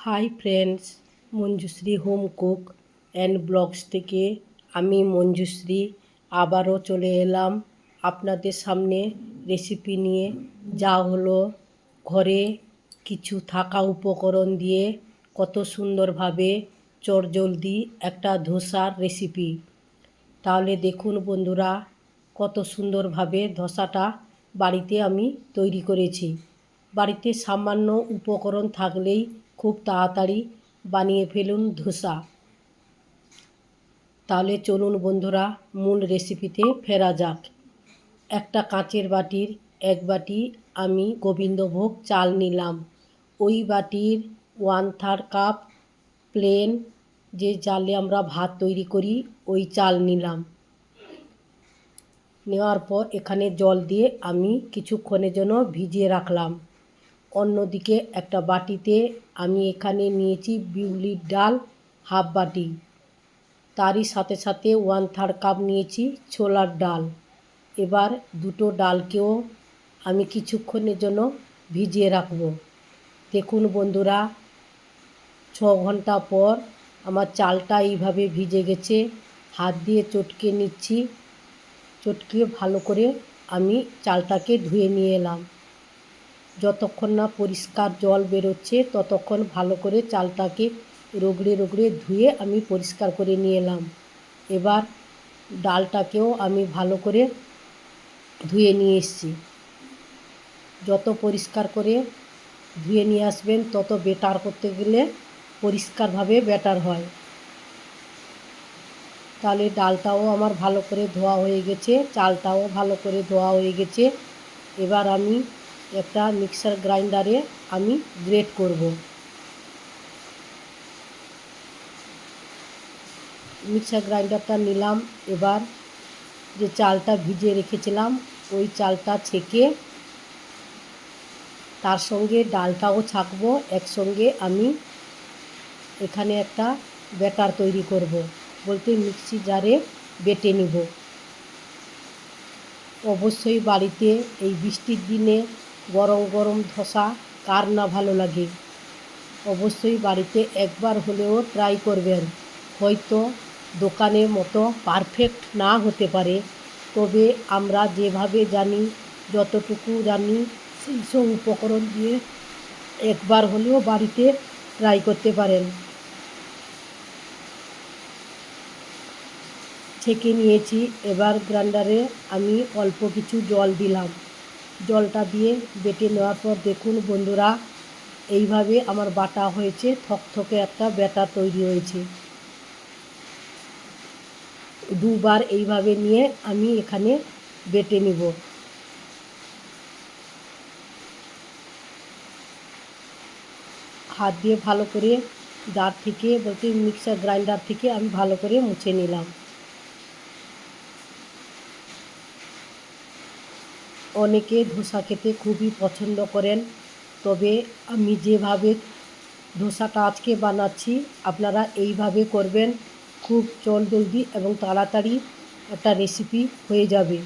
Hi friends Manjushree home cook and blogs থেকে আমি মঞ্জুশ্রী আবারও চলে এলাম আপনাদের সামনে রেসিপি নিয়ে, যা হলো ঘরে কিছু থাকা উপকরণ দিয়ে কত সুন্দরভাবে চটজলদি একটা ধোসার রেসিপি তাহলে দেখুন বন্ধুরা, কত সুন্দরভাবে ধোসাটা বাড়িতে আমি তৈরি করেছি। বাড়িতে সামান্য উপকরণ থাকলেই খুব তাড়াতাড়ি বানিয়ে ফেলুন ধোসা। তাহলে চলুন বন্ধুরা, মূল রেসিপিতে ফেরা যাক। একটা কাঁচের বাটির এক বাটি আমি গোবিন্দভোগ চাল নিলাম। ওই বাটির ওয়ান থার্ড কাপ প্লেন যে চালে আমরা ভাত তৈরি করি, ওই চাল নিলাম। নেওয়ার পর এখানে জল দিয়ে আমি কিছুক্ষণের জন্য ভিজিয়ে রাখলাম। অন্যদিকে একটা বাটিতে আমি এখানে নিয়েছি বিউলির ডাল, হাফ বাটি। তারই সাথে সাথে ওয়ান থার্ড কাপ নিয়েছি ছোলার ডাল। এবার দুটো ডালকেও আমি কিছুক্ষণের জন্য ভিজিয়ে রাখব। দেখুন বন্ধুরা, ছ ঘণ্টা পর আমার চালটা এইভাবে ভিজে গেছে। হাত দিয়ে চটকে নিচ্ছি। চটকে ভালো করে আমি চালটাকে ধুয়ে নিয়ে এলাম। যতক্ষণ না পরিষ্কার জল বেরোচ্ছে, ততক্ষণ ভালো করে চালটাকে রগড়ে রগড়ে ধুয়ে আমি পরিষ্কার করে নিয়ে এলাম। এবার ডালটাকেও আমি ভালো করে ধুয়ে নিয়ে এসেছি। যত পরিষ্কার করে ধুয়ে নিয়ে আসবেন, তত বেটার করতে গেলে পরিষ্কারভাবে বেটার হয়। তাহলে ডালটাও আমার ভালো করে ধোয়া হয়ে গেছে, চালটাও ভালো করে ধোয়া হয়ে গেছে। এবার আমি একটা মিক্সার গ্রাইন্ডারে আমি গ্রেট করব। মিক্সার গ্রাইন্ডারটা নিলাম, এবার যে চালটা ভিজিয়ে রেখেছিলাম, ওই চালটা ছেঁকে তার সঙ্গে ডালটাও ছাঁকবো, একসঙ্গে আমি এখানে একটা ব্যাটার তৈরি করব, বলতে মিক্সি জারে বেটে নিব। অবশ্যই বাড়িতে এই বৃষ্টির দিনে গরম গরম ধসা, কার না ভালো লাগে? অবশ্যই বাড়িতে একবার হলেও ট্রাই করবেন। হয়তো দোকানের মতো পারফেক্ট না হতে পারে। তবে আমরা যেভাবে জানি, যতটুকু জানি সেই সব উপকরণ দিয়ে একবার হলেও বাড়িতে ট্রাই করতে পারেন। ছেঁকে নিয়েছি, এবার গ্রাইন্ডারে আমি অল্প কিছু জল দিলাম। জলটা দিয়ে বেটে নেওয়ার পর দেখুন বন্ধুরা, এইভাবে আমার বাটা হয়েছে, থকথকে একটা ব্যাটা তৈরি হয়েছে। দুবার এইভাবে নিয়ে আমি এখানে বেটে নিব। হাত দিয়ে ভালো করে জার থেকে বলতে মিক্সার গ্রাইন্ডার থেকে আমি ভালো করে মুছে নিলাম। অনেকে ধোসা খেতে খুবই পছন্দ করেন। তবে আমি যেভাবে ধোসাটা আজকে বানাচ্ছি, আপনারা এইভাবে করবেন। খুব জলদি এবং তাড়াতাড়ি একটা রেসিপি হয়ে যাবে।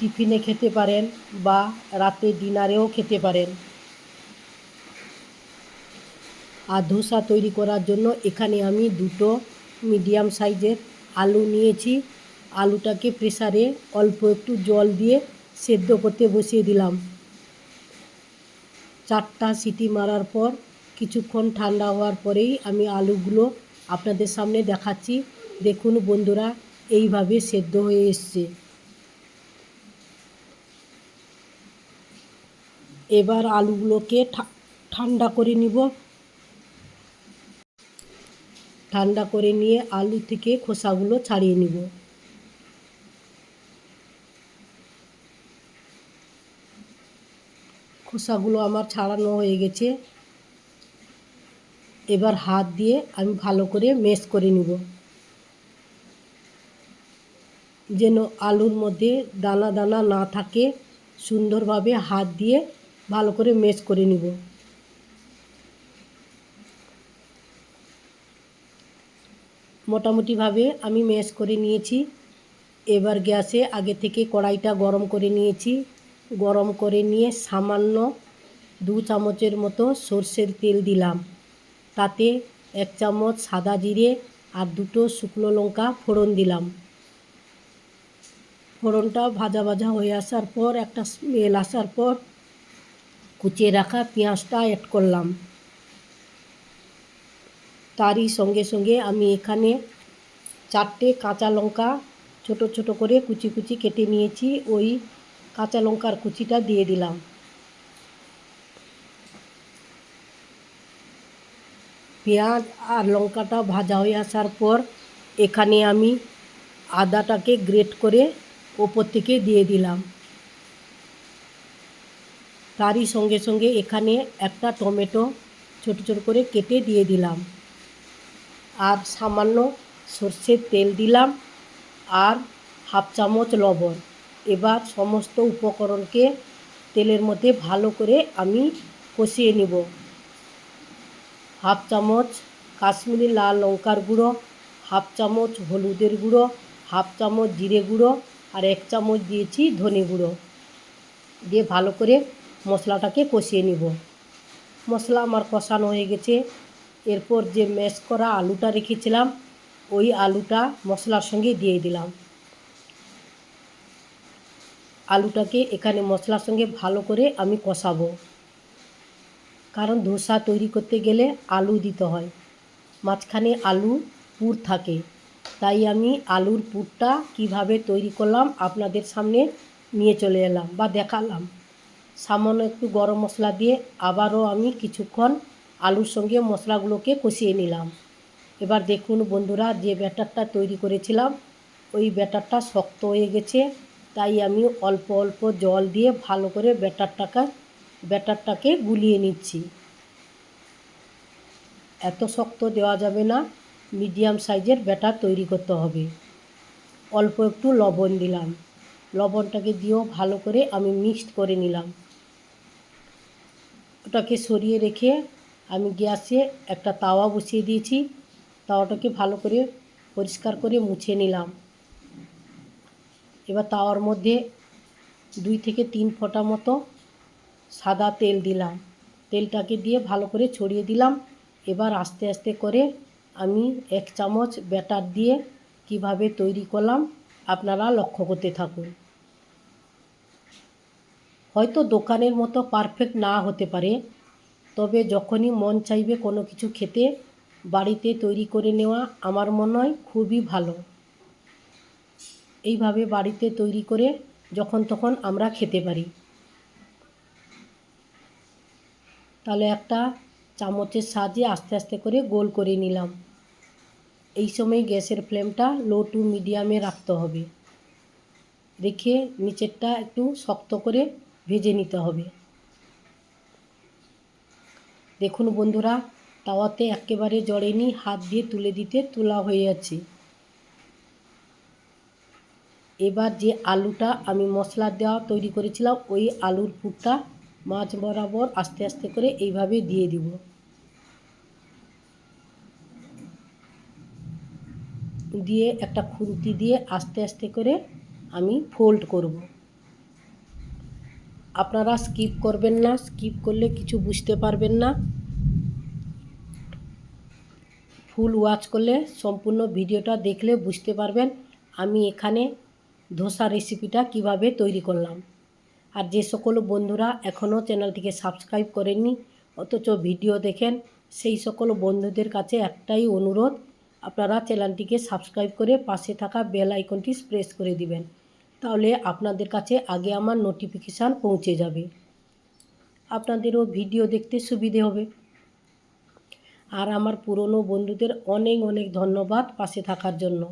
টিফিনে খেতে পারেন বা রাতে ডিনারেও খেতে পারেন। আর ধোসা তৈরি করার জন্য এখানে আমি দুটো মিডিয়াম সাইজের আলু নিয়েছি। আলুটাকে প্রেসারে অল্প একটু জল দিয়ে সেদ্ধ করতে বসিয়ে দিলাম। চারটা সিটি মারার পর কিছুক্ষণ ঠান্ডা হওয়ার পরেই আমি আলুগুলো আপনাদের সামনে দেখাচ্ছি। দেখুন বন্ধুরা, এইভাবে সেদ্ধ হয়ে এসছে। এবার আলুগুলোকে ঠান্ডা করে নিব। ঠান্ডা করে নিয়ে আলু থেকে খোসাগুলো ছাড়িয়ে নিব। খোসাগুলো আমার ছাড়ানো হয়ে গেছে। এবার হাত দিয়ে আমি ভালো করে মেশ করে নিব। যেন আলুর মধ্যে দানা দানা না থাকে, সুন্দরভাবে হাত দিয়ে ভালো করে মেশ করে নিব। মোটামুটিভাবে আমি মেশ করে নিয়েছি। এবার গ্যাসে আগে থেকে কড়াইটা গরম করে নিয়েছি। গরম করে নিয়ে সামান্য দু চামচের মতো সর্ষের তেল দিলাম। তাতে এক চামচ সাদা জিরে আর দুটো শুকনো লঙ্কা ফোড়ন দিলাম। ফোড়নটা ভাজা ভাজা হয়ে আসার পর, একটা স্মেল আসার পর কুচিয়ে রাখা পেঁয়াজটা অ্যাড করলাম। তারই সঙ্গে সঙ্গে আমি এখানে চারটে কাঁচা লঙ্কা ছোট ছোট করে কুচি কুচি কেটে নিয়েছি। ওই কাঁচা লঙ্কার কুচিটা দিয়ে দিলাম। পেঁয়াজ আর লঙ্কাটা ভাজা হয়ে আসার পর এখানে আমি আদাটাকে গ্রেট করে ওপর থেকে দিয়ে দিলাম। তারই সঙ্গে সঙ্গে এখানে একটা টমেটো ছোট ছোট করে কেটে দিয়ে দিলাম। আর সামান্য সর্ষের তেল দিলাম আর হাফ চামচ লবণ। এবার সমস্ত উপকরণকে তেলের মধ্যে ভালো করে আমি কষিয়ে নিব। হাফ চামচ কাশ্মীরি লাল লঙ্কার গুঁড়ো, হাফ চামচ হলুদের গুঁড়ো, হাফ চামচ জিরে গুঁড়ো আর এক চামচ দিয়েছি ধনে গুঁড়ো। দিয়ে ভালো করে মশলাটাকে কষিয়ে নিব। মশলা আমার কষানো হয়ে গেছে। এরপর যে ম্যাশ করা আলুটা রেখেছিলাম, ওই আলুটা মশলার সঙ্গে দিয়ে দিলাম। আলুটাকে এখানে মশলার সঙ্গে ভালো করে আমি কষাবো। কারণ ধোসা তৈরি করতে গেলে আলু দিতে হয়। মাঝখানে আলু পুর থাকে। তাই আমি আলুর পুরটা কীভাবে তৈরি করলাম আপনাদের সামনে নিয়ে চলে এলাম বা দেখালাম। সামান্য একটু গরম মশলা দিয়ে আবারও আমি কিছুক্ষণ আলুর সঙ্গে মশলাগুলোকে কষিয়ে নিলাম। এবার দেখুন বন্ধুরা, যে ব্যাটারটা তৈরি করেছিলাম, ওই ব্যাটারটা শক্ত হয়ে গেছে। তাই আমি অল্প অল্প জল দিয়ে ভালো করে ব্যাটারটাকে ব্যাটারটাকে গুলিয়ে নিচ্ছি। এত শক্ত দেওয়া যাবে না, মিডিয়াম সাইজের ব্যাটার তৈরি করতে হবে। অল্প একটু লবণ দিলাম। লবণটাকে দিয়েও ভালো করে আমি মিক্সড করে নিলাম। ওটাকে সরিয়ে রেখে আমি গ্যাসে একটা তাওয়া বসিয়ে দিয়েছি। তাওয়াটাকে ভালো করে পরিষ্কার করে মুছে নিলাম। এবার তাওয়ার মধ্যে দুই থেকে তিন ফোঁটা মতো সাদা তেল দিলাম। তেলটাকে দিয়ে ভালো করে ছড়িয়ে দিলাম। এবার আস্তে আস্তে করে আমি এক চামচ ব্যাটার দিয়ে কীভাবে তৈরি করলাম আপনারা লক্ষ্য করতে থাকুন। হয়তো দোকানের মতো পারফেক্ট না হতে পারে, তবে যখনই মন চাইবে কোনো কিছু খেতে, বাড়িতে তৈরি করে নেওয়া আমার মনে হয় খুবই ভালো। এইভাবে বাড়িতে তৈরি করে যখন তখন আমরা খেতে পারি। তাহলে একটা চামচের সাহায্যে আস্তে আস্তে করে গোল করে নিলাম। এই সময় গ্যাসের ফ্লেমটা লো টু মিডিয়ামে রাখতে হবে। রেখে নিচেরটা একটু শক্ত করে ভেজে নিতে হবে। দেখুন বন্ধুরা, তাওয়াতে একেবারে জড়েনি, হাত দিয়ে তুলে দিতে তোলা হয়ে যাচ্ছে এবার যে আলুটা আমি মশলা দেওয়া তৈরি করেছিলাম, ওই আলুর পুরটা মাছ বরাবর আস্তে আস্তে করে এইভাবে দিয়ে দিব। দিয়ে একটা খুন্তি দিয়ে আস্তে আস্তে করে আমি ফোল্ড করব। আপনারা স্কিপ করবেন না, স্কিপ করলে কিছু বুঝতে পারবেন না। ফুল ওয়াচ করলে সম্পূর্ণ ভিডিওটা দেখলে বুঝতে পারবেন। আমি এখানে ধোসা রেসিপিটা কীভাবে তৈরি করলাম। আর যে সকল বন্ধুরা এখনও চ্যানেলটিকে সাবস্ক্রাইব করেননি, অথচ ভিডিও দেখেন, সেই সকল বন্ধুদের কাছে একটাই অনুরোধ, আপনারা চ্যানেলটিকে সাবস্ক্রাইব করে পাশে থাকা বেল আইকনটি প্রেস করে দিবেন, তাহলে আপনাদের কাছে আগে আমার নোটিফিকেশান পৌঁছে যাবে। আপনাদেরও ভিডিও দেখতে সুবিধে হবে। আর আমার পুরনো বন্ধুদের অনেক অনেক ধন্যবাদ পাশে থাকার জন্য।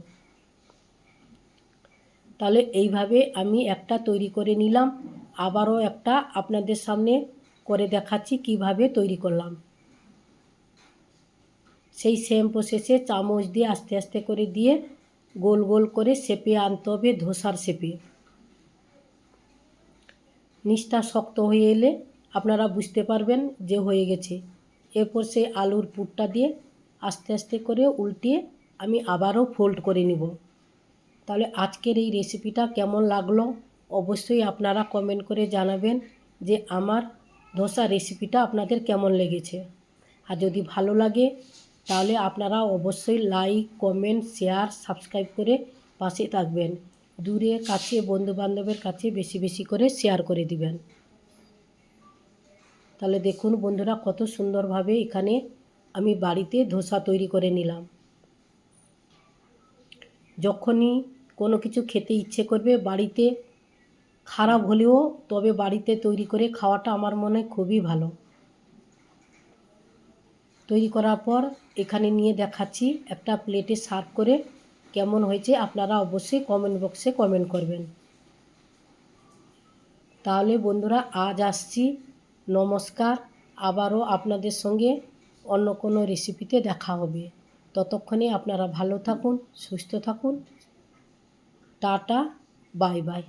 তাহলে এইভাবে আমি একটা তৈরি করে নিলাম। আবারও একটা আপনাদের সামনে করে দেখাচ্ছি কীভাবে তৈরি করলাম। সেই সেম প্রসেসে চামচ দিয়ে আস্তে আস্তে করে দিয়ে গোল গোল করে শেপে আনতে হবে ধোসার শেপে। নিচটা শক্ত হয়ে এলে আপনারা বুঝতে পারবেন যে হয়ে গেছে। এরপর সেই আলুর পুরটা দিয়ে আস্তে আস্তে করে উল্টিয়ে আমি আবারও ফোল্ড করে নিব। তাহলে আজকের এই রেসিপিটা কেমন লাগল? অবশ্যই আপনারা কমেন্ট করে জানাবেন যে আমার ধোসা রেসিপিটা আপনাদের কেমন লেগেছে। আর যদি ভালো লাগে, তাহলে আপনারা অবশ্যই লাইক কমেন্ট শেয়ার সাবস্ক্রাইব করে পাশে থাকবেন। দূরে, কাছে, বন্ধুবান্ধবের কাছে বেশি বেশি করে শেয়ার করে দিবেন। তাহলে দেখুন বন্ধুরা কত সুন্দরভাবে এখানে আমি বাড়িতে ধোসা তৈরি করে নিলাম। যখনই কোনো কিছু খেতে ইচ্ছে করবে বাড়িতে খারাপ হলেও তবে বাড়িতে তৈরি করে খাওয়াটা আমার মনে খুবই ভালো। তৈরি করার পর এখানে নিয়ে দেখাচ্ছি একটা প্লেটে সার্ভ করে কেমন হয়েছে, আপনারা অবশ্যই কমেন্ট বক্সে কমেন্ট করবেন। তাহলে বন্ধুরা, আজ আসছি। নমস্কার। আবারও আপনাদের সঙ্গে অন্য কোনো রেসিপিতে দেখা হবে। ততক্ষণে আপনারা ভালো থাকুন সুস্থ থাকুন। Tata bye bye.